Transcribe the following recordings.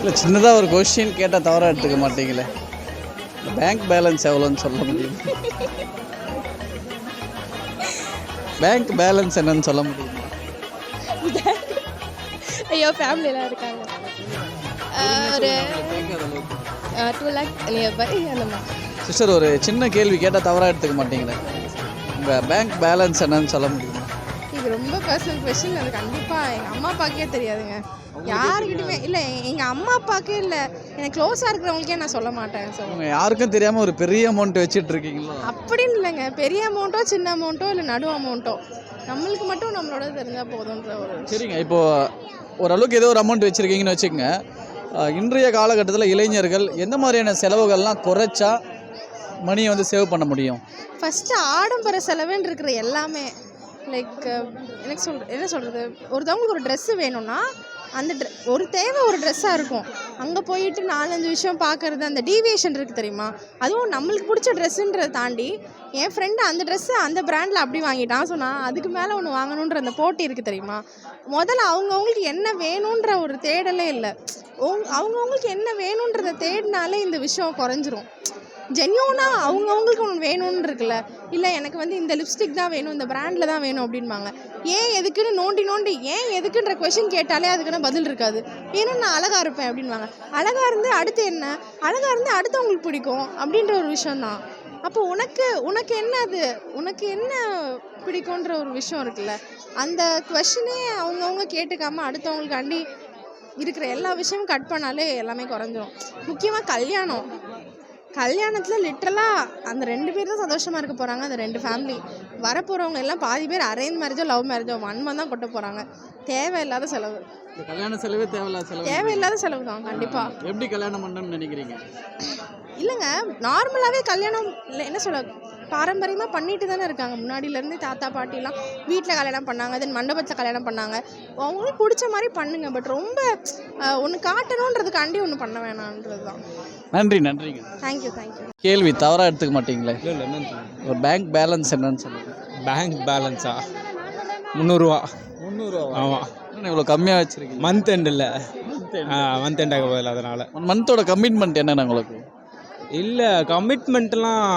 இல்லை சின்னதாக ஒரு கொஸ்டின் கேட்டால் தவறாக எடுத்துக்க மாட்டீங்களே. பேங்க் பேலன்ஸ் எவ்வளோன்னு சொல்ல முடியும்? பேங்க் பேலன்ஸ் என்னன்னு சொல்ல முடியுமா? ஐயோ ஃபேமிலியெலாம் இருக்காங்க. ஒரு டூ லேக் நியர்பை அந்த மாதிரி. சிஸ்டர் ஒரு சின்ன கேள்வி கேட்டால் தவறாக எடுத்துக்க மாட்டீங்களே. உங்கள் பேங்க் பேலன்ஸ் என்னன்னு சொல்ல முடியுமா? ரொம்ப பர்சனல் கொஷின் அது கண்டிப்பாக எங்கள் அம்மா அப்பாக்கே தெரியாதுங்க. யாருக்கிட்டுமே இல்லை எங்கள் அம்மா அப்பாக்கே இல்லை. எனக்கு க்ளோஸாக இருக்கிறவங்களுக்கே நான் சொல்ல மாட்டேன் ஸோ உங்க யாருக்கும் தெரியாமல் ஒரு பெரிய அமௌண்ட் வச்சுட்டு இருக்கீங்களா? அப்படின்னு இல்லைங்க. பெரிய அமௌண்ட்டோ சின்ன அமௌண்ட்டோ இல்லை நடு அமௌண்ட்டோ நம்மளுக்கு மட்டும் நம்மளோட தெரிஞ்சால் போதுன்ற ஒரு சரிங்க. இப்போது ஓரளவுக்கு ஏதோ ஒரு அமௌண்ட் வச்சுருக்கீங்கன்னு வச்சுக்கோங்க. அஹ், இன்றைய காலகட்டத்தில் இளைஞர்கள் எந்த மாதிரியான செலவுகள்லாம் குறைச்சா மணியை வந்து சேவ் பண்ண முடியும்? ஃபஸ்ட்டு ஆடம்பர செலவுன்னு இருக்கிற எல்லாமே. லைக் uh, எனக்கு சொல் என்ன சொல்கிறது ஒருத்தவங்களுக்கு ஒரு ட்ரெஸ்ஸு வேணும்னா அந்த ட்ரெ ஒரு தேவை ஒரு ட்ரெஸ்ஸாக இருக்கும். அங்கே போயிட்டு நாலஞ்சு விஷயம் பார்க்குறது அந்த டீவியேஷன் இருக்குது தெரியுமா? அதுவும் நம்மளுக்கு பிடிச்ச ட்ரெஸ்ஸுன்றதை தாண்டி என் ஃப்ரெண்டு அந்த ட்ரெஸ்ஸு அந்த ப்ராண்டில் அப்படி வாங்கிட்டான். சொன்னால் அதுக்கு மேலே ஒன்று வாங்கணுன்ற அந்த போட்டி இருக்குது தெரியுமா? முதல்ல அவங்கவுங்களுக்கு என்ன வேணுன்ற ஒரு தேடலே இல்லை. உங் அவங்கவுங்களுக்கு என்ன வேணுன்றதை தேடினாலே இந்த விஷயம் குறைஞ்சிரும். ஜென்யூனாக அவங்கவுங்களுக்கு ஒன்று வேணும்னு இருக்குல்ல. இல்லை எனக்கு வந்து இந்த லிப்ஸ்டிக் தான் வேணும் இந்த ப்ராண்டில் தான் வேணும் அப்படின்பாங்க. ஏன் எதுக்குன்னு நோண்டி நோண்டி ஏன் எதுக்குன்ற கொஷின் கேட்டாலே அதுக்கான பதில் இருக்காது. ஏன்னா நான் அழகாக இருப்பேன் அப்படின்வாங்க அழகாக இருந்து அடுத்து என்ன? அழகாக இருந்து அடுத்தவங்களுக்கு பிடிக்கும் அப்படின்ற ஒரு விஷயந்தான் அப்போ உனக்கு உனக்கு என்ன அது? உனக்கு என்ன பிடிக்குன்ற ஒரு விஷயம் இருக்குல்ல. அந்த கொஷினே அவங்கவுங்க கேட்டுக்காம அடுத்தவங்களுக்காண்டி இருக்கிற எல்லா விஷயமும் கட் பண்ணாலே எல்லாமே குறைஞ்சிரும். முக்கியமாக கல்யாணம். கல்யாணத்தில் லிட்ரலாக அந்த ரெண்டு பேர் தான் சந்தோஷமாக இருக்க போகிறாங்க அந்த ரெண்டு ஃபேமிலி வரப்போகிறவங்க எல்லாம் பாதி பேர் அரேஞ்ச் மேரேஜோ லவ் மேரேஜோ வன்மம் தான் கொட்ட போகிறாங்க தேவையில்லாத செலவு. கல்யாண செலவே தேவையில்லாத செலவு. தேவையில்லாத செலவு தான் கண்டிப்பாக எப்படி கல்யாணம் பண்ணணும்னு நினைக்கிறீங்க? இல்லைங்க நார்மலாகவே கல்யாணம் இல்லை என்ன சொல்ல பாரம்பரியமாக பண்ணிட்டு தானே இருக்காங்க. முன்னாடியிலேருந்து தாத்தா பாட்டிலாம் வீட்டில் கல்யாணம் பண்ணாங்க. தென் மண்டபத்தில் கல்யாணம் பண்ணாங்க. அவங்களுக்கு பிடிச்ச மாதிரி பண்ணுங்க. பட் ரொம்ப ஒன்று காட்டணுன்றதுக்காண்டி ஒன்று பண்ண வேணான்றது தான் நன்றி நன்றிங்க. தேங்க்யூ தேங்க்யூ கேள்வி தவறாக எடுத்துக்க மாட்டீங்களே? இல்லை இல்லை என்னன்னு ஒரு பேங்க் பேலன்ஸ் என்னன்னு சொல்லுங்க. பேங்க் பேலன்ஸா முந்நூறுரூவா முந்நூறுவா. ஆமாம் என்ன இவ்வளோ கம்மியாக வச்சுருக்கீங்க? மந்த் எண்ட் இல்லை. மந்த் எண்ட் ஆக போதில்ல அதனால். ஒன் மந்தோட கமிட்மெண்ட் என்னென்ன உங்களுக்கு? இல்லை கமிட்மெண்ட்லாம்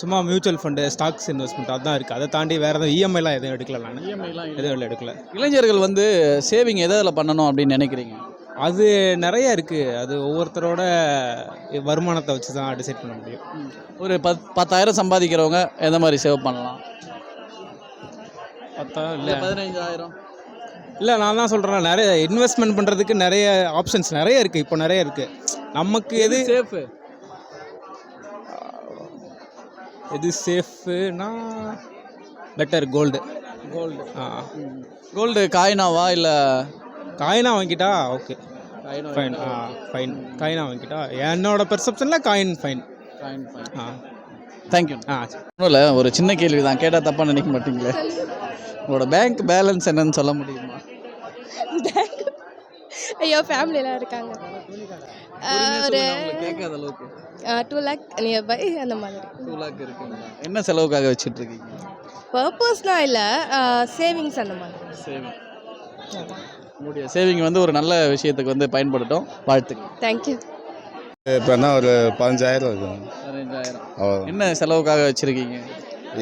சும்மா மியூச்சுவல் ஃபண்டு ஸ்டாக்ஸ் இன்வெஸ்ட்மெண்ட் அதான் இருக்குது அதை தாண்டி வேறு எதுவும் இஎம்ஐலாம் எதுவும் எடுக்கல நான். எதுவும் இல்லை. எடுக்கல. இளைஞர்கள் வந்து சேவிங் எதில் பண்ணணும் அப்படின்னு நினைக்கிறீங்க? அது நிறைய இருக்குது அது ஒவ்வொருத்தரோட வருமானத்தை வச்சு தான் டிசைட் பண்ண முடியும். ஒரு பத் பத்தாயிரம் சம்பாதிக்கிறவங்க எந்த மாதிரி சேவ் பண்ணலாம்? இல்லை. இல்லை பதினைஞ்சாயிரம் இல்லை நான் தான் சொல்கிறேன் நிறைய இன்வெஸ்ட்மெண்ட் பண்ணுறதுக்கு நிறைய ஆப்ஷன்ஸ் நிறைய இருக்குது இப்போ நிறைய இருக்குது நமக்கு எது சேஃபு எது சேஃப்னா பெட்டர் கோல்டு கோல்டு ஆ. கோல்டு காயினாவா இல்லை? காயினா வாங்கிட்டா ஓகே ஃபைன் ஆ ஃபைன் காயினா வாங்கிட்டா. என்னோட பெர்செப்ஷனில் காயின் ஃபைன் காயின் ஃபைன் ஆ. தேங்க்யூ ஆ இல்லை ஒரு சின்ன கேள்வி தான் கேட்டால் தப்பாக நினைக்க மாட்டீங்களே? உங்களோட பேங்க் பேலன்ஸ் என்னன்னு சொல்ல முடியுமா? ஐயோ ஃபேமிலியெலாம் இருக்காங்க. ஒரு கேட்காத அளவுக்கு. டூ லேக் நியர்பை அந்த மாதிரி. டூ லேக் இருக்குங்களா? என்ன செலவுக்காக வச்சுட்டு இருக்கீங்க பர்பஸ்னால் இல்லை சேவிங்ஸ் அந்த மாதிரி. சேவிங் உங்களுடைய சேவிங் வந்து ஒரு நல்ல விஷயத்துக்கு வந்து பயன்படுத்தும். வாழ்த்துக்கள். தேங்க்யூ இப்போ என்ன ஒரு பதினஞ்சாயிரம் இருக்கும் பதினஞ்சாயிரம். என்ன செலவுக்காக வச்சுருக்கீங்க?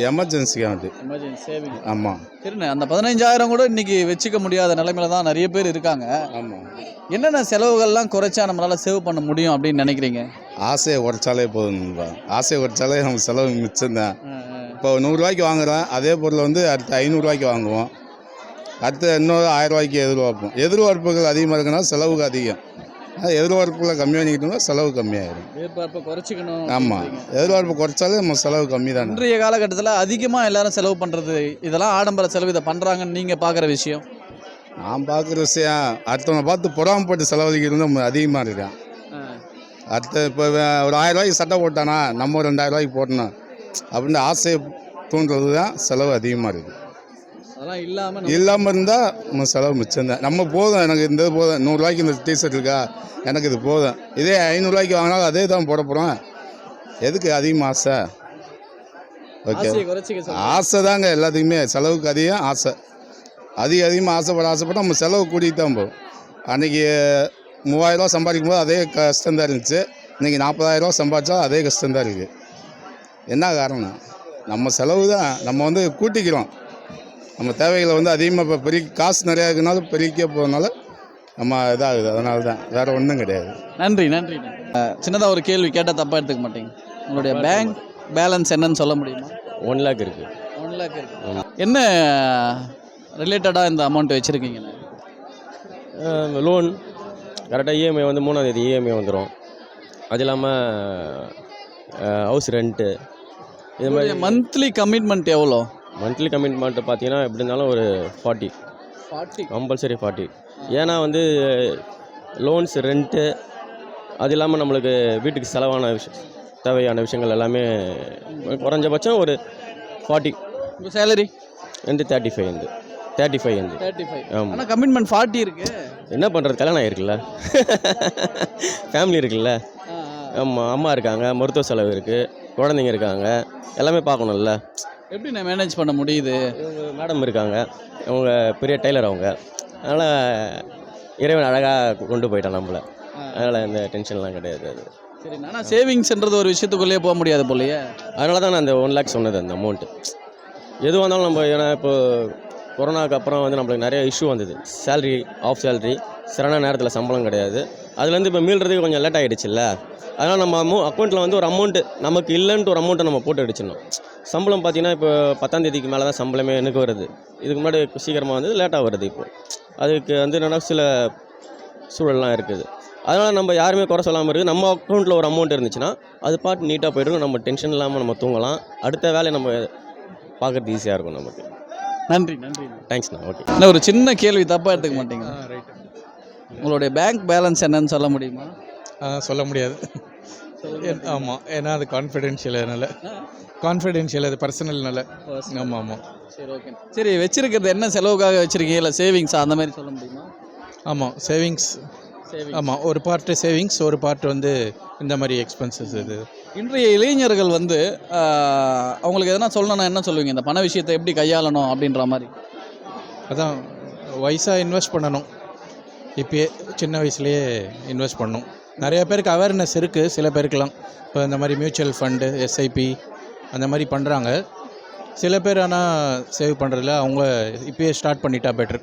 எமர்ஜென்சிக்கு வேண்டி எமர்ஜென்சி சேவிங் ஆமாம் சரிண்ணே அந்த பதினஞ்சாயிரம் கூட இன்னைக்கு வச்சுக்க முடியாத நிலைமையில தான் நிறைய பேர் இருக்காங்க. ஆமாம் என்னென்ன செலவுகள்லாம் குறைச்சா நம்மளால சேவ் பண்ண முடியும் அப்படின்னு நினைக்கிறீங்க? ஆசையை குறைச்சாலே போதும்பா ஆசையை குறைச்சாலே நம்ம செலவு மிச்சம்தான். இப்போ நூறுரூவாய்க்கு வாங்குறோம் அதே பொருளை வந்து அடுத்து ஐநூறுரூவாய்க்கு வாங்குவோம். அடுத்து இன்னொரு ஆயிரரூவாய்க்கு எதிர்பார்ப்போம். எதிர்பார்ப்புகள் அதிகமாக இருக்குன்னா செலவுக்கு அதிகம். அது எதிர்பார்ப்புகளை கம்மி பண்ணிக்கிட்டோம்னா செலவு கம்மியாயிடும் எதிர்பார்ப்பை குறைச்சிக்கணும் ஆமாம் எதிர்பார்ப்பு குறைச்சாலே நம்ம செலவு கம்மி தானே இன்றைய காலகட்டத்தில் அதிகமாக எல்லாரும் செலவு பண்ணுறது இதெல்லாம் ஆடம்பர செலவு இதை பண்ணுறாங்கன்னு நீங்கள் பார்க்குற விஷயம்? நான் பார்க்குற விஷயம் அடுத்தவனை பார்த்து பொறாமப்பட்டு செலவழிக்கிறது நம்ம அதிகமாக இருக்கான் அடுத்த இப்போ ஒரு ஆயிரம் ரூபாய்க்கு சட்டை போட்டானா நம்ம ரெண்டாயிரம் ரூபாய்க்கு போட்டணும் அப்படின்னு ஆசையை தூண்டுறது தான் செலவு அதிகமாக இருக்குது இல்லாமல் இருந்தால் நம்ம செலவு மிச்சம்தான். நம்ம போதும். எனக்கு இந்த போதும். நூறுரூவாய்க்கு இந்த டிஷர்ட் இருக்கா? எனக்கு இது போதும். இதே ஐநூறுரூவாய்க்கு வாங்கினாலும் அதே தான் போட போகிறோம் எதுக்கு அதிகமாக ஆசை? ஓகே. ஆசை தாங்க எல்லாத்துக்குமே. செலவுக்கு அதிகம் ஆசை. அதிக அதிகமாக ஆசைப்பட ஆசைப்பட நம்ம செலவு கூட்டிகிட்டு தான் போகும் அன்றைக்கி மூவாயிரரூவா சம்பாதிக்கும் போது அதே கஷ்டம் தான் இருந்துச்சு. இன்றைக்கி நாற்பதாயிரரூவா சம்பாதிச்சா அதே கஷ்டம் தான் இருக்குது என்ன காரணம்? நம்ம செலவு தான். நம்ம வந்து கூட்டிக்கிறோம். நம்ம தேவைகளை வந்து அதிகமாக இப்போ பெரிய காசு நிறையா இருக்கனால பெருக்கிய போகிறதுனால நம்ம இதாகுது. அதனால தான் வேறு ஒன்றும் கிடையாது. நன்றி நன்றி. சின்னதாக ஒரு கேள்வி கேட்டால் தப்பாக எடுத்துக்க மாட்டீங்க. உங்களுடைய பேங்க் பேலன்ஸ் என்னன்னு சொல்ல முடியுமா? ஒன் லேக் இருக்குது ஒன் லேக் இருக்கு. என்ன ரிலேட்டடாக இந்த அமௌண்ட் வச்சுருக்கீங்க? லோன் கரெக்டாக இஎம்ஐ வந்து மூணாந்தேதி இஎம்ஐ வந்துடும் அது இல்லாமல் ஹவுஸ் ரெண்ட்டு இது மாதிரி மந்த்லி கமிட்மெண்ட் எவ்வளோ? மந்த்லி கமிட்மெண்ட் பார்த்தீங்கன்னா எப்படி இருந்தாலும் ஒரு ஃபார்ட்டி. ஃபார்ட்டி? Compulsory forty. ஏன்னா வந்து லோன்ஸ் ரெண்ட்டு அது இல்லாமல் நம்மளுக்கு வீட்டுக்கு செலவான விஷயம் தேவையான விஷயங்கள் எல்லாமே குறைஞ்சபட்சம் ஒரு ஃபார்ட்டி. உங்கள் சேலரி வந்து தேர்ட்டி ஃபைவ் வந்து. தேர்ட்டி ஃபைவ் வந்து. தேர்ட்டி ஃபைவ் ஆமாம் கமிட்மெண்ட் ஃபார்ட்டி இருக்கு. என்ன பண்ணுறது கல்யாணம் ஆயிருக்குல்ல. ஃபேமிலி இருக்குல்ல. ஆமாம் அம்மா இருக்காங்க மருத்துவ செலவு இருக்குது குழந்தைங்க இருக்காங்க எல்லாமே பார்க்கணும்ல. எப்படி நான் மேனேஜ் பண்ண முடியுது? இவங்க மேடம் இருக்காங்க. அவங்க பெரிய டெய்லர் அவங்க. அதனால் இறைவன் அழகாக கொண்டு போயிட்டான் நம்மளை. அதனால் எந்த டென்ஷன்லாம் கிடையாது அது. சரி ஆனால் சேவிங்ஸ்ன்றது ஒரு விஷயத்துக்குள்ளேயே போக முடியாது போலயே. அதனால தான் நான் அந்த ஒன் லேக் சொன்னது அந்த அமௌண்ட்டு எது வந்தாலும் நம்ம ஏன்னா இப்போ கொரோனாக்கு அப்புறம் வந்து நம்மளுக்கு நிறைய இஷ்யூ வந்தது. சேல்ரி ஆஃப் சேல்ரி சரியான நேரத்தில் சம்பளம் கிடையாது. அதுலேருந்து இப்போ மீள்றதுக்கு கொஞ்சம் லேட் ஆகிடுச்சுல்ல அதனால் நம்ம அமௌ அக்கௌண்ட்டில் வந்து ஒரு அமௌண்ட்டு நமக்கு இல்லைன்ட்டு ஒரு அமௌண்ட்டை நம்ம போட்டு அடிச்சிடணும். சம்பளம் பார்த்தீங்கன்னா இப்போ பத்தாம் தேதிக்கு மேலே தான் சம்பளமே எனக்கு வருது. இதுக்கு முன்னாடி சீக்கிரமாக வந்து லேட்டாக வருது இப்போ. அதுக்கு வந்து என்னென்னா சில சூழல்லாம் இருக்குது. அதனால் நம்ம யாருமே குறை சொல்லாமல் இருக்குது நம்ம அக்கௌண்ட்டில் ஒரு அமௌண்ட் இருந்துச்சுன்னா அது பாட்டு நீட்டாக போய்டும். நம்ம டென்ஷன் இல்லாமல் நம்ம தூங்கலாம். அடுத்த வேலையை நம்ம பார்க்குறது ஈஸியாக இருக்கும் நமக்கு. நன்றி நன்றி. தேங்க்ஸ்ண்ணா ஓகே இல்லை ஒரு சின்ன கேள்வி தப்பாக எடுத்துக்க மாட்டீங்க உங்களுடைய பேங்க் பேலன்ஸ் என்னன்னு சொல்ல முடியுமா? சொல்ல முடியாது. ஆமாம் ஏன்னா அது கான்ஃபிடென்ஷியல் அதனால். கான்ஃபிடென்ஷியல் அது பர்சனல்னால ஆமாம் ஆமாம் சரி ஓகே சரி வச்சிருக்கிறது என்ன செலவுக்காக வச்சிருக்கீங்க? இல்லை சேவிங்ஸா அந்த மாதிரி சொல்ல முடியுமா? ஆமாம் சேவிங்ஸ் சேவிங் ஆமாம் ஒரு பார்ட்டு சேவிங்ஸ் ஒரு பார்ட் வந்து இந்த மாதிரி எக்ஸ்பென்சஸ் இது. இன்றைய இளைஞர்கள் வந்து அவங்களுக்கு எதனா சொல்லணும்னா என்ன சொல்லுவீங்க? இந்த பண விஷயத்தை எப்படி கையாளணும் அப்படின்ற மாதிரி. அதான் வயசாக இன்வெஸ்ட் பண்ணணும். இப்பயே சின்ன வயசுலேயே இன்வெஸ்ட் பண்ணணும் நிறைய பேருக்கு அவேர்னஸ் இருக்குது சில பேருக்கெல்லாம். இப்போ இந்த மாதிரி மியூச்சுவல் ஃபண்டு எஸ்ஐபி அந்த மாதிரி பண்ணுறாங்க சில பேர் ஆனால் சேவ் பண்ணுறதில்ல அவங்க இப்பயே ஸ்டார்ட் பண்ணிட்டா பெட்ரு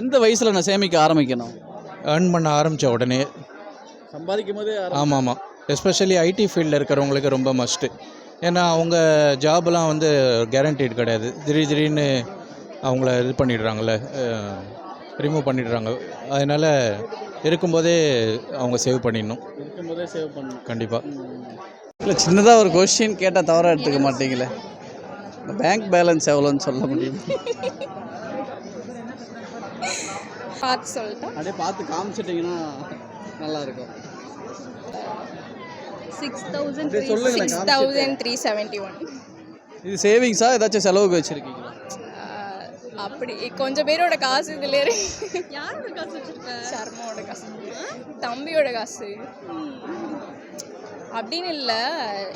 எந்த வயசில் நான் சேமிக்க ஆரம்பிக்கணும்? ஏர்ன் பண்ண ஆரம்பித்த உடனே. சம்பாதிக்கும் போதே ஆமாம். ஆமாம் எஸ்பெஷலி ஐடி ஃபீல்டில் இருக்கிறவங்களுக்கு ரொம்ப மஸ்ட்டு ஏன்னா அவங்க ஜாப்லாம் வந்து கேரண்டீட் கிடையாது. திடீர் திடீர்னு அவங்கள இது பண்ணிடுறாங்கல்ல ரிமூவ் பண்ணிடுறாங்க. அதனால் இருக்கும்போதே அவங்க சேவ் பண்ணிடணும். இருக்கும்போதே சேவ் பண்ணணும். கண்டிப்பாக இல்லை சின்னதாக ஒரு கொஸ்டின் கேட்டால் தவறாக எடுத்துக்க மாட்டீங்களே? பேங்க் பேலன்ஸ் எவ்வளோன்னு சொல்ல முடியும்? பார்த்து சொல்லிட்டா அப்படியே பார்த்து காமிச்சிட்டிங்கன்னா நல்லா இருக்கும். Six thousand six. Thousand three seventy one இது சேவிங்ஸா ஏதாச்சும் செலவுக்கு வச்சுருக்கீங்களா? அப்படி. கொஞ்சம் பேரோட காசு இதுல யாரோட காசு வச்சிருக்க? சர்மாவோட காசு. தம்பியோட காசு. அப்படின்னு இல்லை.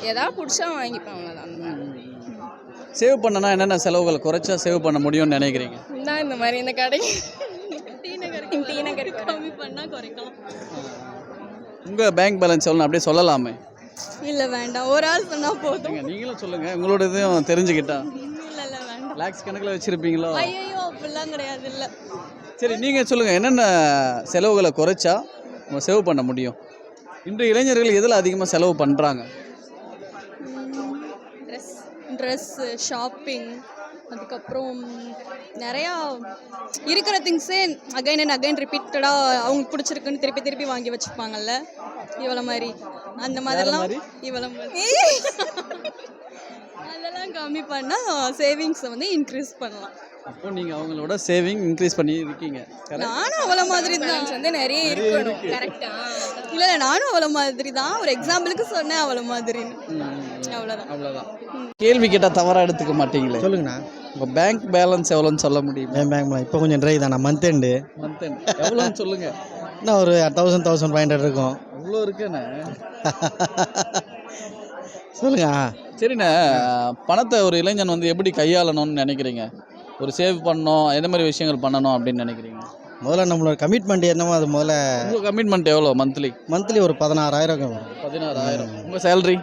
எதாவது பிடிச்சா வாங்கிப்பேன் அவ்வளோதான் அந்த மாதிரி சேவ் பண்ணனா என்னென்ன செலவுகள் குறைச்சா சேவ் பண்ண முடியும்னு நினைக்கிறீங்க? நான் இந்த மாதிரி இந்த கடைக்கு டீ நகர் டீ நகர் கம்மி பண்ணால் குறைக்கலாம். உங்கள் பேங்க் பேலன்ஸ் எவ்வளோ அப்படியே சொல்லலாமே. இல்லை வேண்டாம். ஒரு ஆள் சொன்னால் போதும். நீங்களும் சொல்லுங்கள் உங்களோட இதையும் தெரிஞ்சுக்கிட்டா. லேக்ஸ் கணக்கில் வச்சுருப்பீங்களோ? ஐயோ அப்படிலாம் கிடையாது இல்லை சரி நீங்கள் சொல்லுங்கள் என்னென்ன செலவுகளை குறைச்சா நம்ம சேவ் பண்ண முடியும்? இன்றைய இளைஞர்கள் எதில் அதிகமாக செலவு பண்ணுறாங்க ட்ரெஸ் ட்ரெஸ்ஸு ஷாப்பிங் அதுக்கப்புறம் நிறையா இருக்கிற திங்ஸே அகைன் அண்ட் அகைன் ரிப்பீட்டடாக அவங்களுக்கு பிடிச்சிருக்குன்னு திருப்பி திருப்பி வாங்கி வச்சுப்பாங்கல்ல? இவ்வளோ மாதிரி. அந்த மாதிரிலாம் மாதிரி? இவ்வளோ மாதிரி. கம்மி பண்ணால் சேவிங்ஸை வந்து இன்க்ரீஸ் பண்ணலாம். அப்போ நீங்கள் அவங்களோட சேவிங் இன்க்ரீஸ் பண்ணி இருக்கீங்க? நானும் அவ்வளோ மாதிரி தான் வந்து நிறைய இருக்கணும். கரெக்டா இல்லை இல்லை நானும் அவ்வளோ மாதிரி தான் ஒரு எக்ஸாம்பிளுக்கு சொன்னேன் அவ்வளோ மாதிரின்னு அவ்வளோதான் அவ்வளோதான் கேள்வி கேட்டால் தவறாக எடுத்துக்க மாட்டீங்களே? சொல்லுங்கண்ணா. உங்கள் பேங்க் பேலன்ஸ் எவ்வளோன்னு சொல்ல முடியுமா? என் பேங்க்ல இப்போ கொஞ்சம் ட்ரை தானே மந்த் எண்டு மந்த் எவ்வளோன்னு சொல்லுங்கள் இன்னும் ஒரு தௌசண்ட் தௌசண்ட் ஃபைவ் ஹண்ட்ரட் இருக்கும். அவ்வளோ இருக்குண்ணே. சொல்லுங்க சரிண்ணே பணத்தை ஒரு இளைஞன் வந்து எப்படி கையாளணும்னு நினைக்கிறீங்க? ஒரு சேவ் பண்ணணும் எந்த மாதிரி விஷயங்கள் பண்ணணும் அப்படின்னு நினைக்கிறீங்க? முதல்ல நம்மளோட கமிட்மெண்ட் என்னமோ அது முதல்ல உங்கள் கமிட்மெண்ட் எவ்வளோ மந்த்லி மந்த்லி ஒரு பதினாறாயிரம் வரும். பதினாறாயிரம். உங்கள் சேலரி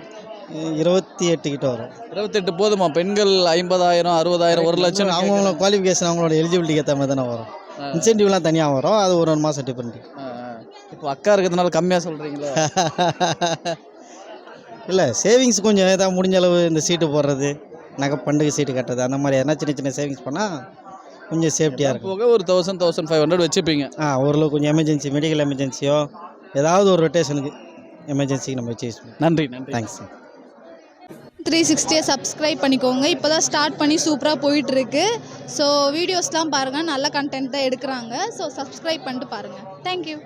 இருபத்தி எட்டு கிட்ட வரும். இருபத்தெட்டு போதுமா? பெண்கள் ஐம்பதாயிரம் அறுபதாயிரம் ஒரு லட்சம் அவங்களோட குவாலிஃபிகேஷன் அவங்களோட எலிஜிபிலிட்டிக்கு ஏற்ற மாதிரி தானே வரும். இன்சென்டிவ்லாம் தனியாக வரும் அது ஒரு ஒரு மாதம் டிஃப்ரெண்ட் இப்போ அக்கா இருக்கிறதுனால கம்மியாக சொல்கிறீங்களா இல்லை சேவிங்ஸ் கொஞ்சம் ஏதாவது முடிஞ்ச அளவு இந்த சீட்டு போடுறது நகை பண்டுகை சீட்டு கட்டுறது அந்த மாதிரி எதனா சின்ன சின்ன சேவிங்ஸ் பண்ணால் கொஞ்சம் சேஃப்டியாக இருக்கும். போக ஒரு தௌசண்ட் தௌசண்ட் ஃபைவ் ஹண்ட்ரட் வச்சுப்பீங்க. ஆ ஓரளவு கொஞ்சம் எமர்ஜென்சி மெடிக்கல் எமர்ஜென்சியோ ஏதாவது ஒரு ரொட்டேஷனுக்கு எமர்ஜென்சிக்கு நம்ம வச்சு நன்றி நன்றி. தேங்க்ஸ் த்ரீ சிக்ஸ்டியை சப்ஸ்கிரைப் பண்ணிக்கோங்க. இப்போ தான் ஸ்டார்ட் பண்ணி சூப்பராக போயிட்டுருக்கு. ஸோ வீடியோஸ்லாம் பாருங்கள் நல்ல கண்டென்ட் தான் எடுக்கிறாங்க. ஸோ சப்ஸ்கிரைப் பண்ணிட்டு பாருங்கள் தேங்க்யூ